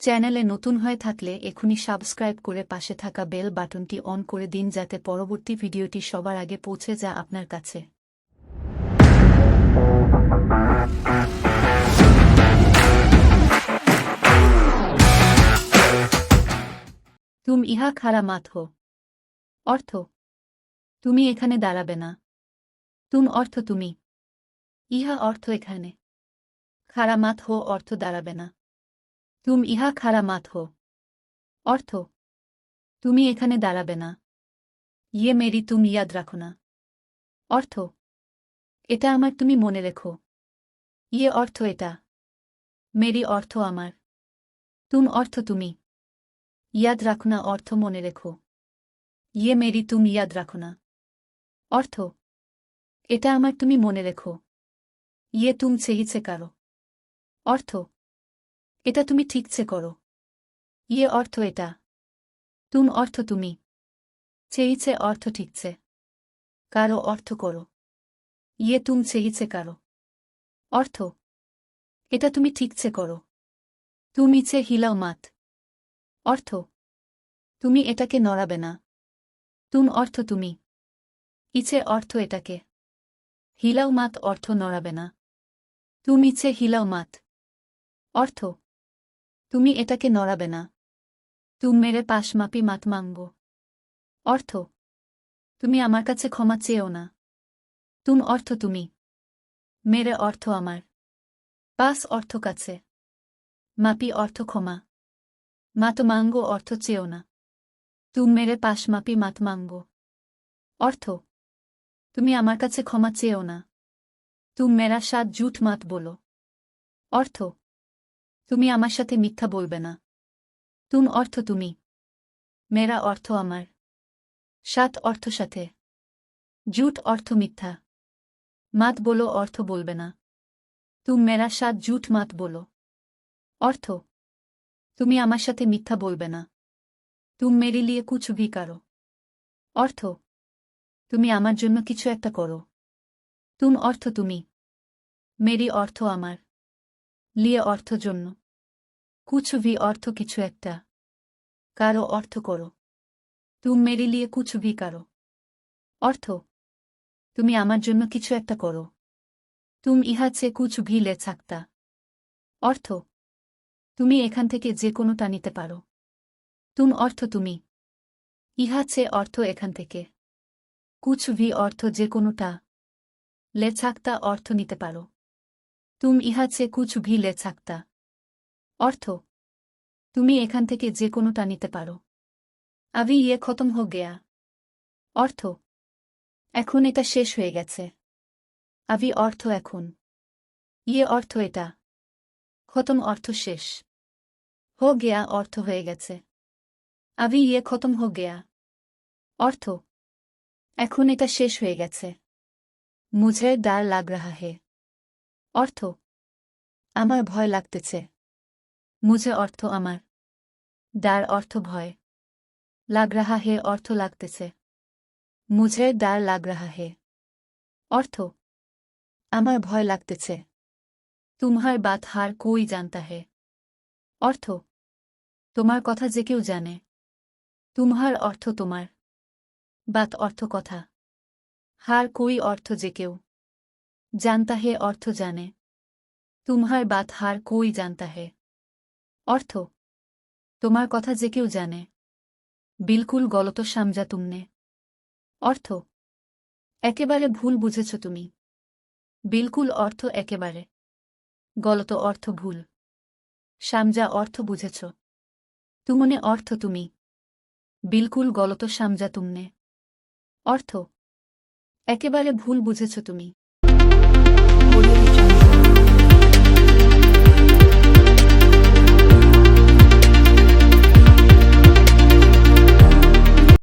চ্যানেলে নতুন হয়ে থাকলে এখনই সাবস্ক্রাইব করে পাশে থাকা বেল বাটনটি অন করে দিন যাতে পরবর্তী ভিডিওটি সবার আগে পৌঁছে যা আপনার কাছে। তুম ইহা খারা হো। অর্থ, তুমি এখানে দাঁড়াবে না। তুম অর্থ তুমি। ইহা অর্থ এখানে। খারা হো অর্থ দাঁড়াবে না। তুম ইহা খারা হো। অর্থ, তুমি এখানে দাঁড়াবে না। ইয়ে মেরি তুম ইয়াদ রাখো না। অর্থ, এটা আমার তুমি মনে রেখো। ইয়ে অর্থ এটা। মেরি অর্থ আমার। তুম অর্থ তুমি। ইয়াদ রাখো না, অর্থ মনে রেখো। ইয়ে মেরি তুম ইয়াদ রাখো না। অর্থ, এটা আমার তুমি মনে রেখো। ইয়ে তুম চেহিছে কারও। অর্থ এটা তুমি ঠিকছে করো। ইয়ে অর্থ এটা। তুম অর্থ তুমি। চেয়েছে অর্থ ঠিকছে। কারও অর্থ করো। ইয়ে তুম চেয়েছে কারও। অর্থ। এটা তুমি ঠিকছে করো। তুমি চে হিলাও মাত। অর্থ। তুমি এটাকে নড়াবে না। তুম অর্থ তুমি। ইচ্ছে অর্থ এটাকে। হিলাও মাত অর্থ নড়াবে না। তুমি ইচ্ছে হিলাও মাত। অর্থ। তুমি এটাকে নড়াবে না। তুম মেরে পাশ মাপি মাত মাঙ্গো। অর্থ, তুমি আমার কাছে ক্ষমা চেয়েও না। তুম অর্থ তুমি। মেরে অর্থ আমার। পাস অর্থ কাছে। মাপি অর্থ ক্ষমা। মাত মাঙ্গো অর্থ চেয়েও না। তুম মেরে পাশ মাপি মাত মাঙ্গো। অর্থ, তুমি আমার কাছে ক্ষমা চেয়েও না। তুম মেরা সাত জুট মাত বলো। অর্থ তুমি আমার সাথে মিথ্যা বলবে না। তুম অর্থ তুমি। মেরা অর্থ আমার। সাত অর্থ সাথে। জুট অর্থ মিথ্যা। মাত বলো অর্থ বলবে না। তুম মেরা সাত জুট মাত বলো। অর্থ। তুমি আমার সাথে মিথ্যা বলবে না। তুম মেরে লিয়ে কুছ ভি কারও। অর্থ। তুমি আমার জন্য কিছু একটা করো। তুম অর্থ তুমি। মেরি অর্থ আমার। লিয়ে অর্থ জন্য। কুছ ভি অর্থ কিছু একটা। কারও অর্থ করো। তুম মেরি লিয়ে কুছ ভি কারও। অর্থ, তুমি আমার জন্য কিছু একটা করো। তুম ইহা চে কুছ ভি লে ছাকতা। অর্থ, তুমি এখান থেকে যে কোনোটা নিতে পারো। তুম অর্থ তুমি। ইহা চে অর্থ এখান থেকে। কুছ ভি অর্থ যে কোনোটা লে ছাকতা অর্থ নিতে পারো। তুম ইহা চে কুছ ভি লে ছাকতা। অর্থ, তুমি এখান থেকে যে কোনোটা নিতে পারো। আভি ইয়ে খতম হো গেয়া। অর্থ, এখন এটা শেষ হয়ে গেছে। আভি অর্থ এখন। ইয়ে অর্থ এটা। খতম অর্থ শেষ। হো গেয়া অর্থ হয়ে গেছে। আভি ইয়ে খতম হো গেয়া। অর্থ, এখন এটা শেষ হয়ে গেছে। মুঝে ডার লাগ রাহা হে। অর্থ? আমার ভয় লাগতেছে। মুঝে অর্থ আমার। ডার অর্থ ভয়। লাগ রাহা হে অর্থ লাগতেছে। মুঝে ডার লাগ রাহা হে অর্থ? আমার ভয় লাগতেছে। তুমহার বাত হার কই জানতা হে? অর্থ? তোমার কথা যে কেউ জানে। তুমহার অর্থ তোমার। বাত অর্থ কথা। হার কই অর্থ যে কেউ? জানতা হে অর্থ জানে। তুমহার বাত হার কই জানতা হে অর্থ, তোমার কথা যে কেউ জানে। বিলকুল গলত সামজা তুমনে। অর্থ, একেবারে ভুল বুঝেছ তুমি। বিলকুল অর্থ একেবারে। গলত অর্থ ভুল। সামজা অর্থ বুঝেছ। তুমনে অর্থ তুমি। বিলকুল গলত সামজা তুমনে। অর্থ, একেবারে ভুল বুঝেছ তুমি।